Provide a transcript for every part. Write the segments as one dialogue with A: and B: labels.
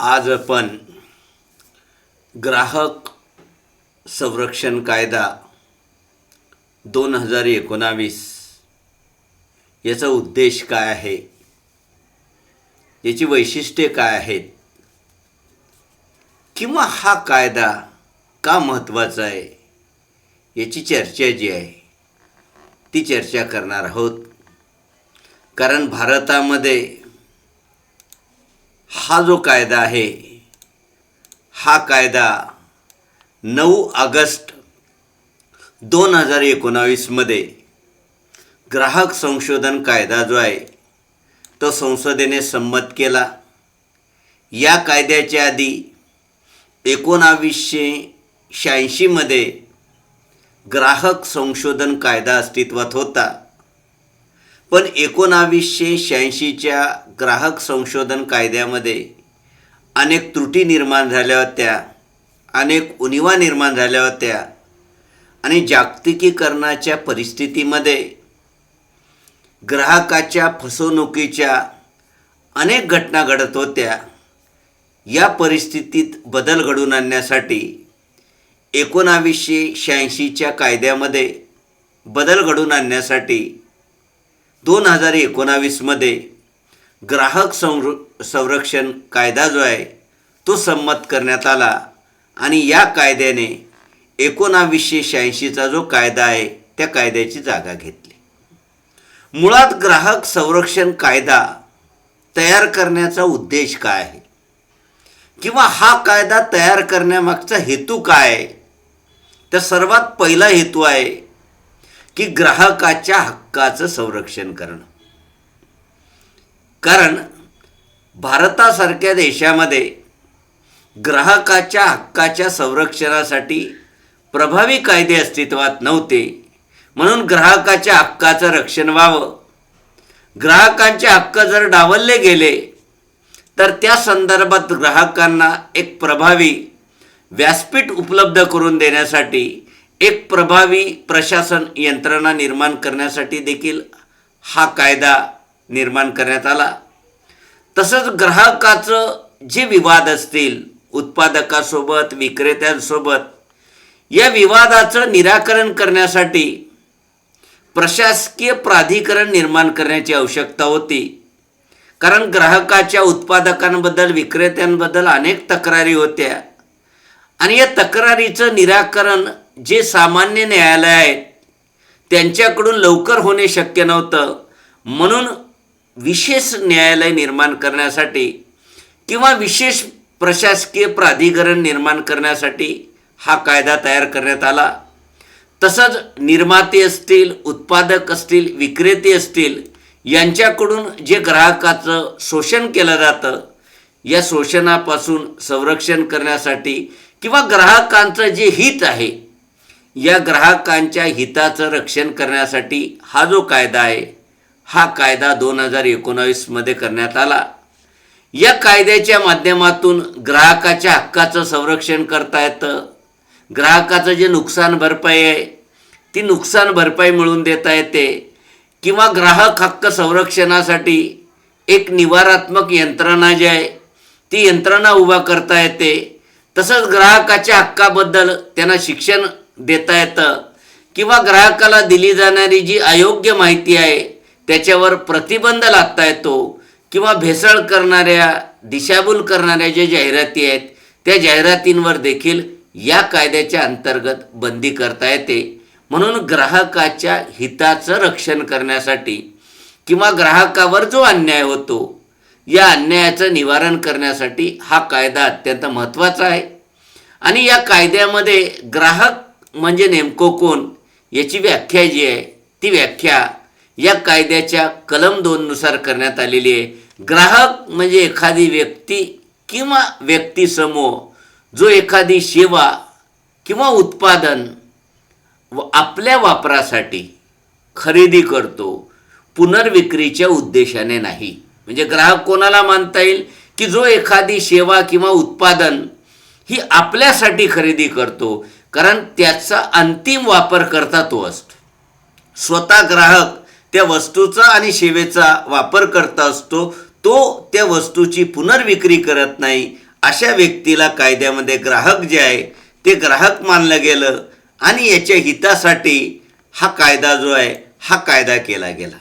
A: आज आपण ग्राहक संरक्षण कायदा दोन हजार एकोणावीस याचा उद्देश काय आहे? याची वैशिष्ट्ये काय आहेत? किंवा हा कायदा का महत्त्वाचा आहे? याची चर्चा जी आहे ती चर्चा करणार आहोत. कारण भारतामध्ये हा जो कायदा आहे हा कायदा नऊ ऑगस्ट दोन हजार एकोणावीसमध्ये ग्राहक संशोधन कायदा जो आहे तो संसदेने संमत केला. या कायद्याच्या आधी एकोणावीसशे शहाऐंशीमध्ये ग्राहक संशोधन कायदा अस्तित्वात होता. पण एकोणावीसशे शहाऐंशीच्या ग्राहक संशोधन कायद्यामध्ये अनेक त्रुटी निर्माण झाल्या होत्या अनेक उणिवा निर्माण झाल्या होत्या आणि जागतिकीकरणाच्या परिस्थितीमध्ये ग्राहकाच्या फसवणुकीच्या अनेक घटना घडत होत्या. या परिस्थितीत बदल घडवून आणण्यासाठी एकोणावीसशे शहाऐंशीच्या कायद्यामध्ये बदल घडवून आणण्यासाठी दोन हजार एकोणावीसमध्ये ग्राहक संर संरक्षण कायदा जो आहे तो संमत करण्यात आला. आणि या कायद्याने एकोणावीसशे शहाऐंशीचा जो कायदा आहे त्या कायद्याची जागा घेतली. मुळात ग्राहक संरक्षण कायदा तयार करण्याचा उद्देश काय आहे? किंवा हा कायदा तयार करण्यामागचा हेतू काय आहे? तर सर्वात पहिला हेतू आहे की ग्राहकाच्या हक्काचं संरक्षण करणं. कारण भारतासारख्या देशामध्ये ग्राहकाच्या हक्काच्या संरक्षणासाठी प्रभावी कायदे अस्तित्वात नव्हते. म्हणून ग्राहकाच्या हक्काचं रक्षण व्हावं. ग्राहकांचे हक्क जर डावलले गेले तर त्या संदर्भात ग्राहकांना एक प्रभावी व्यासपीठ उपलब्ध करून देण्यासाठी एक प्रभावी प्रशासन यंत्रणा निर्माण करण्यासाठी देखील हा कायदा निर्माण करण्यात आला. तसंच ग्राहकाचं जे विवाद असतील उत्पादकासोबत विक्रेत्यांसोबत या विवादाचं निराकरण करण्यासाठी प्रशासकीय प्राधिकरण निर्माण करण्याची आवश्यकता होती. कारण ग्राहकाच्या उत्पादकांबद्दल विक्रेत्यांबद्दल अनेक तक्रारी होत्या. आणि या तक्रारीचं निराकरण जे सामान्य न्यायालय आहेत त्यांच्याकडून लवकर होणे शक्य नव्हतं. म्हणून विशेष न्यायालय निर्माण करण्यासाठी किंवा विशेष प्रशासकीय प्राधिकरण निर्माण करण्यासाठी हा कायदा तयार करण्यात आला. तसंच निर्माते असतील उत्पादक असतील विक्रेते असतील यांच्याकडून जे ग्राहकाचं शोषण केलं जातं या शोषणापासून संरक्षण करण्यासाठी किंवा ग्राहकांचं जे हित आहे या ग्राहकांच्या हिताचं रक्षण करण्यासाठी हा जो कायदा आहे हा कायदा दोन हजार एकोणावीसमध्ये करण्यात आला. या कायद्याच्या माध्यमातून ग्राहकाच्या हक्काचं संरक्षण करता येतं. ग्राहकाचं जे नुकसान भरपाई आहे ती नुकसान भरपाई मिळवून देता येते किंवा ग्राहक हक्क संरक्षणासाठी एक निवारात्मक यंत्रणा जी आहे ती यंत्रणा उभा करता येते. तसंच ग्राहकाच्या हक्काबद्दल त्यांना शिक्षण देता येतं किंवा ग्राहकाला दिली जाणारी जी अयोग्य माहिती आहे त्याच्यावर प्रतिबंध लागता येतो किंवा भेसळ करणाऱ्या दिशाभूल करणाऱ्या ज्या जाहिराती आहेत त्या जाहिरातींवर देखील या कायद्याच्या अंतर्गत बंदी करता येते. म्हणून ग्राहकाच्या हिताचं रक्षण करण्यासाठी किंवा ग्राहकावर जो अन्याय होतो या अन्यायाचं निवारण करण्यासाठी हा कायदा अत्यंत महत्त्वाचा आहे. आणि या कायद्यामध्ये ग्राहक म्हणजे नेमकं कोण? याची व्याख्या जी आहे ती व्याख्या या कायद्याच्या कलम दोननुसार करण्यात आलेली आहे. ग्राहक म्हणजे एखादी व्यक्ती किंवा व्यक्तिसमूह जो एखादी सेवा किंवा उत्पादन व आपल्या वापरासाठी खरेदी करतो पुनर्विक्रीच्या उद्देशाने नाही. म्हणजे ग्राहक कोणाला मानता येईल? की जो एखादी सेवा किंवा उत्पादन ही आपल्यासाठी खरेदी करतो कारण त्याचा अंतिम वापर करता तो असतो. स्वतः ग्राहक त्या वस्तूचा आणि सेवेचा वापर करता असतो तो त्या वस्तूची पुनर्विक्री करत नाही. अशा व्यक्तीला कायद्यामध्ये ग्राहक जे आहे ते ग्राहक मानलं गेलं आणि याच्या हितासाठी हा कायदा जो आहे हा कायदा केला गेला.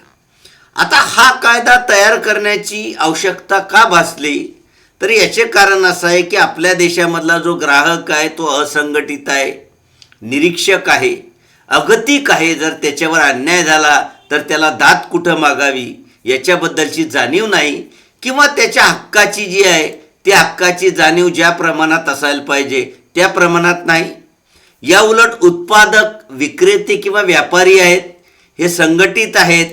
A: आता हा कायदा तयार करण्याची आवश्यकता का भासली? तर याचे कारण असं आहे की आपल्या देशामधला जो ग्राहक आहे तो असंघटित आहे निरीक्षक आहे अगतिक आहे. जर त्याच्यावर अन्याय झाला तर त्याला दात कुठं मागावी याच्याबद्दलची जाणीव नाही किंवा त्याच्या हक्काची जी आहे त्या हक्काची जाणीव ज्या प्रमाणात असायला पाहिजे त्या प्रमाणात नाही. या उलट उत्पादक विक्रेते किंवा व्यापारी आहेत हे संघटित आहेत.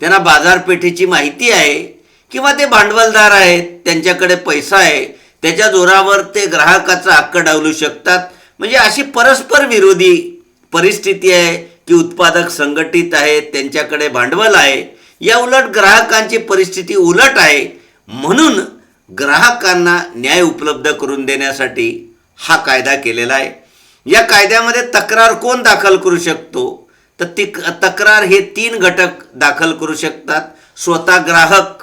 A: त्यांना बाजारपेठेची माहिती आहे. किंवा ते भांडवलदार आहेत त्यांच्याकडे पैसा आहे त्याच्या जोरावर ते ग्राहकाचा हक्क डावलू शकतात. म्हणजे अशी परस्पर विरोधी परिस्थिती आहे की उत्पादक संघटित आहेत त्यांच्याकडे भांडवल आहे. या उलट ग्राहकांची परिस्थिती उलट आहे. म्हणून ग्राहकांना न्याय उपलब्ध करून देण्यासाठी हा कायदा केलेला आहे. या कायद्यामध्ये तक्रार कोण दाखल करू शकतो? तर ती तक्रार हे तीन घटक दाखल करू शकतात. स्वतः ग्राहक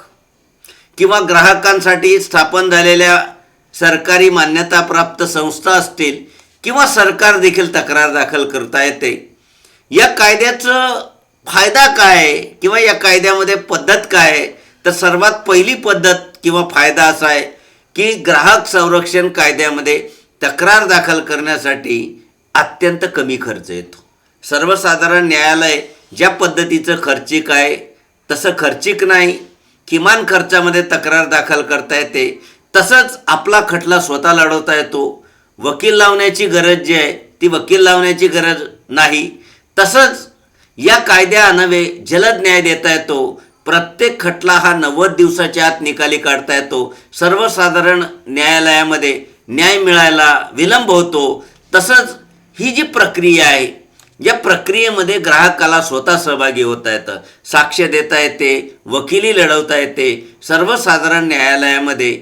A: किंवा ग्राहकांसाठी स्थापन झालेल्या सरकारी मान्यताप्राप्त संस्था असतील किंवा सरकार देखील तक्रार दाखल करता येते. या कायद्याचं फायदा काय? आहे किंवा या कायद्यामध्ये पद्धत काय? आहे तर सर्वात पहिली पद्धत किंवा फायदा असा आहे की ग्राहक संरक्षण कायद्यामध्ये तक्रार दाखल करण्यासाठी अत्यंत कमी खर्च येतो. सर्वसाधारण न्यायालय ज्या पद्धतीचं खर्चिक आहे तसं खर्चिक नाही. किमान खर्चामध्ये तक्रार दाखल करता येते तसंच आपला खटला स्वतः लढवता येतो. वकील लावण्याची गरज जी आहे ती वकील लावण्याची गरज नाही. तसंच या कायद्याअन्वये जलद न्याय देता येतो. प्रत्येक खटला हा नव्वद दिवसाच्या आत निकाली काढता येतो. सर्वसाधारण न्यायालयामध्ये न्याय मिळायला विलंब होतो. तसंच ही जी प्रक्रिया आहे या प्रक्रियेमध्ये ग्राहकाला स्वतः सहभागी होता येतं साक्ष देता येते वकिली लढवता येते. सर्वसाधारण न्यायालयामध्ये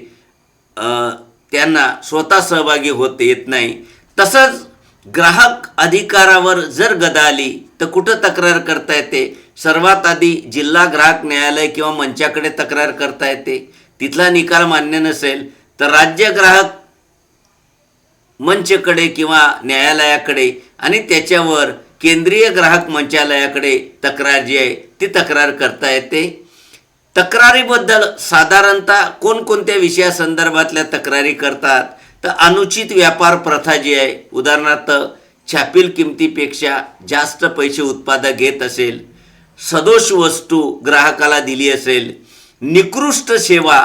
A: त्यांना स्वतः सहभागी होत येत नाही. तसंच ग्राहक अधिकारावर जर गदा आली तर कुठं तक्रार करता येते? सर्वात आधी जिल्हा ग्राहक न्यायालय किंवा मंचाकडे तक्रार करता येते. तिथला निकाल मान्य नसेल तर राज्य ग्राहक मंचकडे किंवा न्यायालयाकडे आणि त्याच्यावर केंद्रीय ग्राहक मंचालयाकडे तक्रार जी आहे ती तक्रार करता येते. तक्रारीबद्दल साधारणतः कोणकोणत्या विषयासंदर्भातल्या तक्रारी करतात? तर अनुचित व्यापार प्रथा जी आहे उदाहरणार्थ छापील किमतीपेक्षा जास्त पैसे उत्पादक घेत असेल सदोष वस्तू ग्राहकाला दिली असेल निकृष्ट सेवा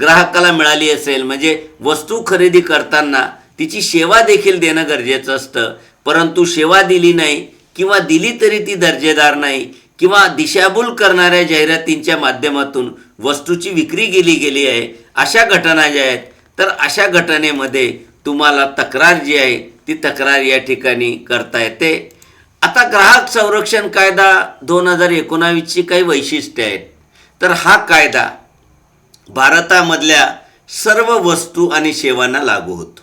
A: ग्राहकाला मिळाली असेल म्हणजे वस्तू खरेदी करताना तिची सेवा देखील देणं गरजेचं असतं. परंतु सेवा दिली नाही किंवा दिली तरी ती दर्जेदार नाही किंवा दिशाभूल करणाऱ्या जाहिरातींच्या माध्यमातून वस्तूची विक्री केली गेली आहे अशा घटना ज्या आहेत तर अशा घटनेमध्ये तुम्हाला तक्रार जी आहे ती तक्रार या ठिकाणी करता येते. आता ग्राहक संरक्षण कायदा दोन हजार एकोणावीसची काही वैशिष्ट्य आहेत. तर हा कायदा भारतामधल्या सर्व वस्तू आणि सेवांना लागू होतो.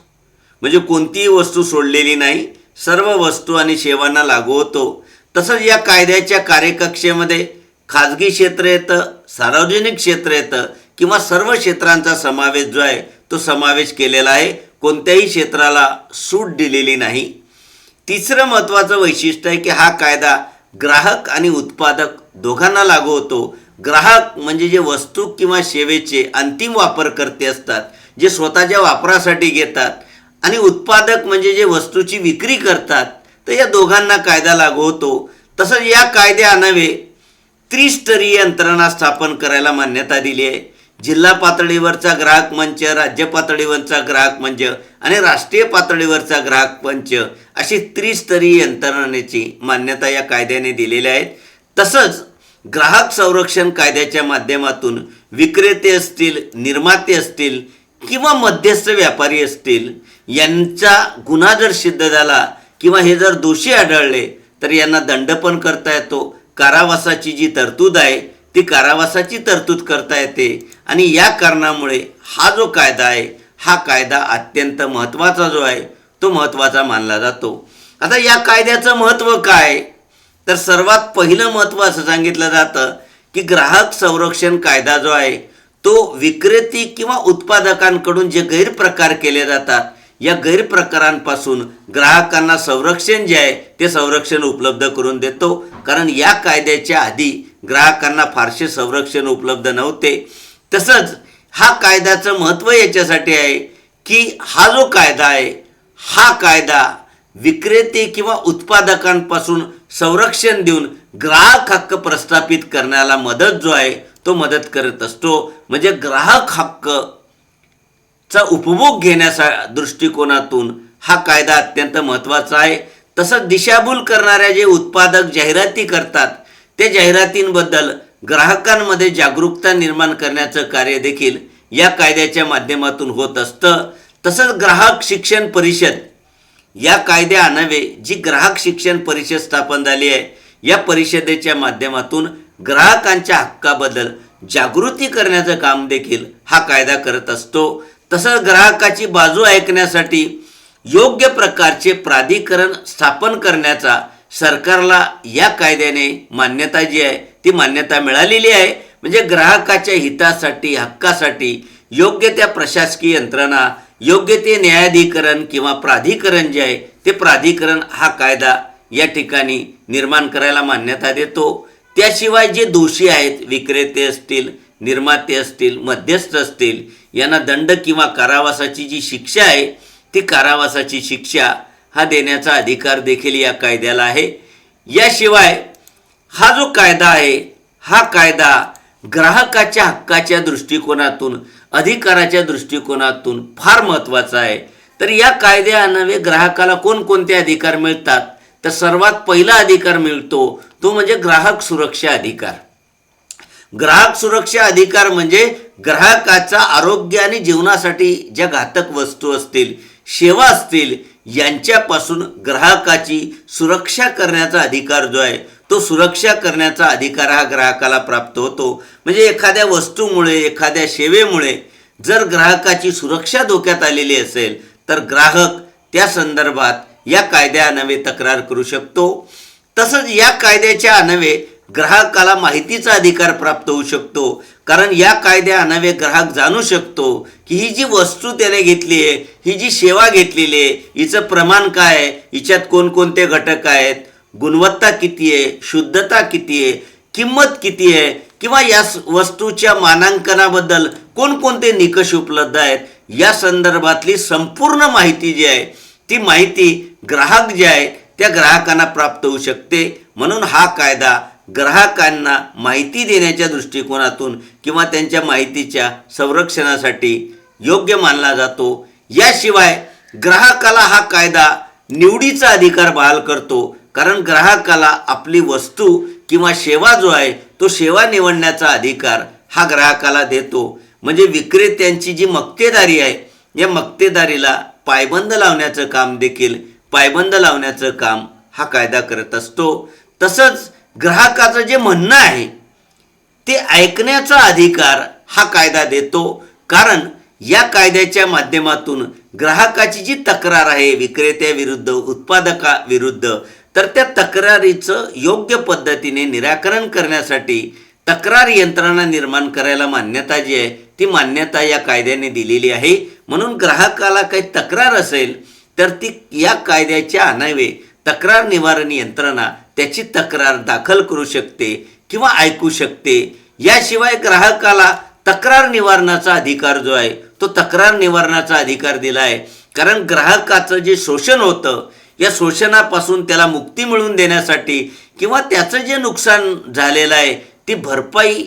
A: म्हणजे कोणतीही वस्तू सोडलेली नाही सर्व वस्तू आणि सेवांना लागू होतो. तसंच या कायद्याच्या कार्यकक्षेमध्ये खाजगी क्षेत्र येतं सार्वजनिक क्षेत्र येतं किंवा सर्व क्षेत्रांचा समावेश जो आहे तो समावेश केलेला आहे. कोणत्याही क्षेत्राला सूट दिलेली नाही. तिसरं महत्त्वाचं वैशिष्ट्य आहे की हा कायदा ग्राहक आणि उत्पादक दोघांना लागू होतो. ग्राहक म्हणजे जे वस्तू किंवा सेवेचे अंतिम वापरकर्ते असतात जे स्वतःच्या वापरासाठी घेतात. आणि उत्पादक म्हणजे जे वस्तूची विक्री करतात तर या दोघांना कायदा लागू होतो. तसंच या कायद्याअन्वये त्रिस्तरीय यंत्रणा स्थापन करायला मान्यता दिली आहे. जिल्हा पातळीवरचा ग्राहक मंच राज्य पातळीवरचा ग्राहक मंच आणि राष्ट्रीय पातळीवरचा ग्राहक मंच अशी त्रिस्तरीय यंत्रणेची मान्यता या कायद्याने दिलेल्या आहेत. तसंच ग्राहक संरक्षण कायद्याच्या माध्यमातून विक्रेते असतील निर्माते असतील किंवा मध्यस्थ व्यापारी असतील यांचा गुन्हा जर सिद्ध झाला किंवा हे जर दोषी आढळले तर यांना दंड पण करता येतो. कारावासाची जी तरतूद आहे ती कारावासाची तरतूद करता येते. आणि या कारणामुळे हा जो कायदा आहे हा कायदा अत्यंत महत्त्वाचा जो आहे तो महत्त्वाचा मानला जातो. आता या कायद्याचं महत्त्व काय? तर सर्वात पहिलं महत्त्व असं सांगितलं जातं की ग्राहक संरक्षण कायदा जो आहे तो विक्रेती किंवा उत्पादकांकडून जे गैरप्रकार केले जातात या गैरप्रकारांपासून ग्राहकांना संरक्षण जे आहे ते संरक्षण उपलब्ध करून देतो. कारण या कायद्याच्या आधी ग्राहकांना फारसे संरक्षण उपलब्ध नव्हते. तसंच हा कायद्याचं महत्त्व याच्यासाठी आहे की हा जो कायदा आहे हा कायदा विक्रेते किंवा उत्पादकांपासून संरक्षण देऊन ग्राहक हक्क प्रस्थापित करण्याला मदत जो आहे तो मदत करत असतो. म्हणजे ग्राहक हक्क चा उपभोग घेण्याचा दृष्टिकोनातून हा कायदा अत्यंत महत्त्वाचा आहे. तसंच दिशाभूल करणाऱ्या जे उत्पादक जाहिराती करतात त्या जाहिरातींबद्दल ग्राहकांमध्ये जागरूकता निर्माण करण्याचं कार्य देखील या कायद्याच्या माध्यमातून होत असतं. तसंच ग्राहक शिक्षण परिषद या कायद्या आणावे जी ग्राहक शिक्षण परिषद स्थापन झाली आहे या परिषदेच्या माध्यमातून ग्राहकांच्या हक्काबद्दल जागृती करण्याचं काम देखील हा कायदा करत असतो. तसंच ग्राहकाची बाजू ऐकण्यासाठी योग्य प्रकारचे प्राधिकरण स्थापन करण्याचा सरकारला या कायद्याने मान्यता जी आहे ती मान्यता मिळालेली आहे. म्हणजे ग्राहकाच्या हितासाठी हक्कासाठी योग्य त्या प्रशासकीय यंत्रणा योग्य ते न्यायाधिकरण किंवा प्राधिकरण जे आहे ते प्राधिकरण हा कायदा या ठिकाणी निर्माण करायला मान्यता देतो. त्याशिवाय जे दोषी आहेत विक्रेते असतील निर्माते असतील मध्यस्थ असतील यांना दंड किंवा कारावासाची जी शिक्षा आहे ती कारावासाची शिक्षा हा देण्याचा अधिकार देखील या कायद्याला आहे. याशिवाय हा जो कायदा आहे हा कायदा ग्राहकाच्या हक्काच्या दृष्टिकोनातून अधिकाराच्या दृष्टिकोनातून फार महत्त्वाचा आहे. तर या कायद्यान्वये ग्राहकाला कोणकोणते अधिकार मिळतात? तर सर्वात पहिला अधिकार मिळतो. तो म्हणजे ग्राहक सुरक्षा अधिकार. ग्राहक सुरक्षा अधिकार म्हणजे ग्राहकाचा आरोग्य आणि जीवनासाठी ज्या घातक वस्तू असतील सेवा असतील यांच्यापासून ग्राहकाची सुरक्षा करण्याचा अधिकार जो आहे तो सुरक्षा करण्याचा अधिकार हा ग्राहकाला प्राप्त होतो. म्हणजे एखाद्या वस्तूमुळे एखाद्या सेवेमुळे जर ग्राहकाची सुरक्षा धोक्यात आलेली असेल तर ग्राहक त्या संदर्भात या कायद्यान्वये तक्रार करू शकतो. तसंच या कायद्याच्या अन्वये ग्राहकाला माहितीचा अधिकार प्राप्त होऊ शकतो. कारण या कायद्यान्वये ग्राहक जाणू शकतो की ही जी वस्तू त्याने घेतली आहे ही जी सेवा घेतलेली आहे हिचं प्रमाण काय आहे हिच्यात कोणकोणते घटक आहेत गुणवत्ता किती आहे शुद्धता किती आहे किंमत किती आहे किंवा या वस्तूच्या मानांकनाबद्दल कोणकोणते निकष उपलब्ध आहेत या संदर्भातली संपूर्ण माहिती जी आहे ती माहिती ग्राहक जे आहे त्या ग्राहकांना प्राप्त होऊ शकते. म्हणून हा कायदा ग्राहकांना माहिती देण्याच्या दृष्टिकोनातून किंवा त्यांच्या माहितीच्या संरक्षणासाठी योग्य मानला जातो. याशिवाय ग्राहकाला हा कायदा निवडीचा अधिकार बहाल करतो. कारण ग्राहकाला आपली वस्तू किंवा सेवा जो आहे तो सेवा निवडण्याचा अधिकार हा ग्राहकाला देतो. म्हणजे विक्रेत्यांची जी मक्तेदारी आहे या मक्तेदारीला पायबंद लावण्याचं काम देखील पायबंद लावण्याचं काम हा कायदा करत असतो. तसंच ग्राहकाचं जे म्हणणं आहे ते ऐकण्याचा अधिकार हा कायदा देतो. कारण या कायद्याच्या माध्यमातून ग्राहकाची जी तक्रार आहे विक्रेत्याविरुद्ध उत्पादकाविरुद्ध तर त्या तक्रारीचं योग्य पद्धतीने निराकरण करण्यासाठी तक्रार यंत्रणा निर्माण करायला मान्यता जी आहे ती मान्यता या कायद्याने दिलेली आहे. म्हणून ग्राहकाला काही तक्रार असेल तर ती या कायद्याच्या आणावे. तक्रार निवारण यंत्रणा त्याची तक्रार दाखल करू शकते किंवा ऐकू शकते. याशिवाय ग्राहकाला तक्रार निवारणाचा अधिकार जो आहे तो तक्रार निवारणाचा अधिकार दिला आहे कारण ग्राहकाचं जे शोषण होतं या शोषणापासून त्याला मुक्ती मिळवून देण्यासाठी किंवा त्याचं जे नुकसान झालेलं आहे ती भरपाई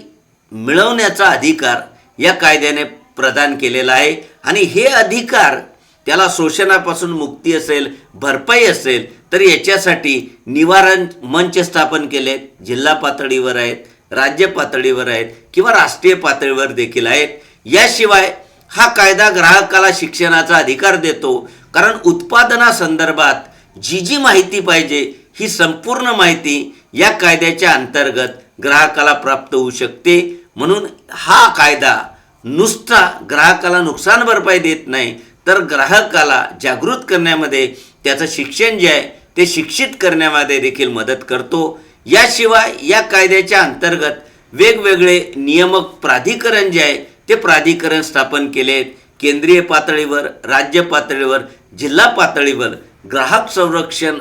A: मिळवण्याचा अधिकार या कायद्याने प्रदान केलेला आहे. आणि हे अधिकार त्याला शोषणापासून मुक्ती असेल भरपाई असेल तर याच्यासाठी निवारण मंच स्थापन केले. जिल्हा पातळीवर आहेत राज्य पातळीवर आहेत किंवा राष्ट्रीय पातळीवर देखील आहेत. याशिवाय हा कायदा ग्राहकाला शिक्षणाचा अधिकार देतो. कारण उत्पादनासंदर्भात जी जी माहिती पाहिजे ही संपूर्ण माहिती या कायद्याच्या अंतर्गत ग्राहकाला प्राप्त होऊ शकते. म्हणून हा कायदा नुसता ग्राहकाला नुकसान भरपाई देत नाही तर ग्राहकाला जागृत करण्यामध्ये त्याचं शिक्षण जे आहे ते शिक्षित करण्यामध्ये देखील मदत करतो. याशिवाय या कायद्याच्या अंतर्गत वेगवेगळे नियामक प्राधिकरण जे आहे ते प्राधिकरण स्थापन केले आहेत केंद्रीय पातळीवर राज्य पातळीवर जिल्हा पातळीवर ग्राहक संरक्षण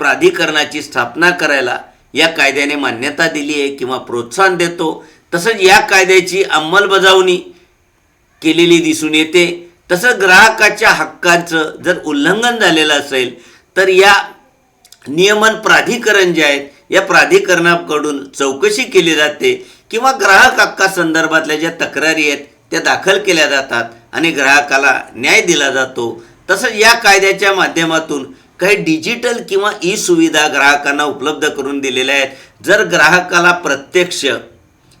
A: प्राधिकरणाची स्थापना करायला या कायद्याने मान्यता दिली आहे किंवा प्रोत्साहन देतो. तसंच या कायद्याची अंमलबजावणी केलेली दिसून येते. तसंच ग्राहकाच्या हक्कांचं जर उल्लंघन झालेलं असेल तर या नियमन प्राधिकरण जे आहेत या प्राधिकरणाकडून चौकशी केली जाते किंवा ग्राहक हक्कासंदर्भातल्या ज्या तक्रारी आहेत त्या दाखल केल्या जातात आणि ग्राहकाला न्याय दिला जातो. तसंच या कायद्याच्या माध्यमातून काही डिजिटल किंवा ई सुविधा ग्राहकांना उपलब्ध करून दिलेल्या आहेत. जर ग्राहकाला प्रत्यक्ष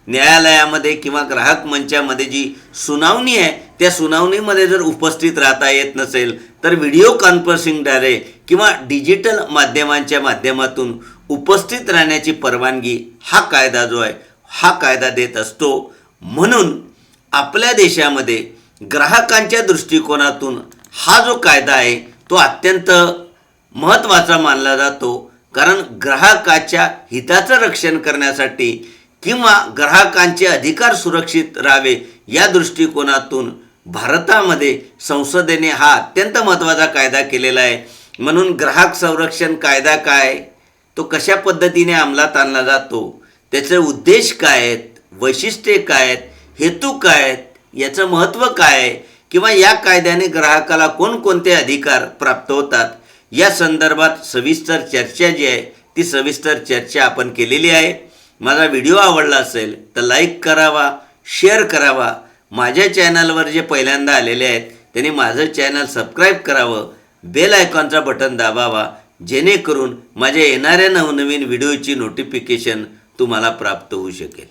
A: न्यायालयामध्ये किंवा ग्राहक मंचामध्ये जी सुनावणी आहे त्या सुनावणीमध्ये जर उपस्थित राहता येत नसेल तर व्हिडिओ कॉन्फरन्सिंगद्वारे किंवा डिजिटल माध्यमांच्या माध्यमातून उपस्थित राहण्याची परवानगी हा कायदा जो आहे हा कायदा देत असतो. म्हणून आपल्या देशामध्ये ग्राहकांच्या दृष्टिकोनातून हा जो कायदा आहे तो अत्यंत महत्त्वाचा मानला जातो. कारण ग्राहकाच्या हिताचं रक्षण करण्यासाठी किंवा ग्राहकांचे अधिकार सुरक्षित राहावे या दृष्टिकोनातून भारतामध्ये संसदेने हा अत्यंत महत्त्वाचा कायदा केलेला आहे. म्हणून ग्राहक संरक्षण कायदा काय? तो कशा पद्धतीने अंमलात आणला जातो? त्याचे उद्देश काय आहेत? वैशिष्ट्ये काय आहेत? हेतू काय आहेत? याचं महत्त्व काय आहे? किंवा या कायद्याने ग्राहकाला कोणकोणते अधिकार प्राप्त होतात? या संदर्भात सविस्तर चर्चा जी आहे ती सविस्तर चर्चा आपण केलेली आहे. माझा व्हिडिओ आवडला असेल तर लाईक करावा शेअर करावा. माझ्या चॅनलवर जे पहिल्यांदा आलेले आहेत त्यांनी माझं चॅनल सबस्क्राईब करावं बेल आयकॉनचा बटन दाबावा जेणेकरून माझ्या येणाऱ्या नवनवीन व्हिडिओची नोटिफिकेशन तुम्हाला प्राप्त होऊ शकेल.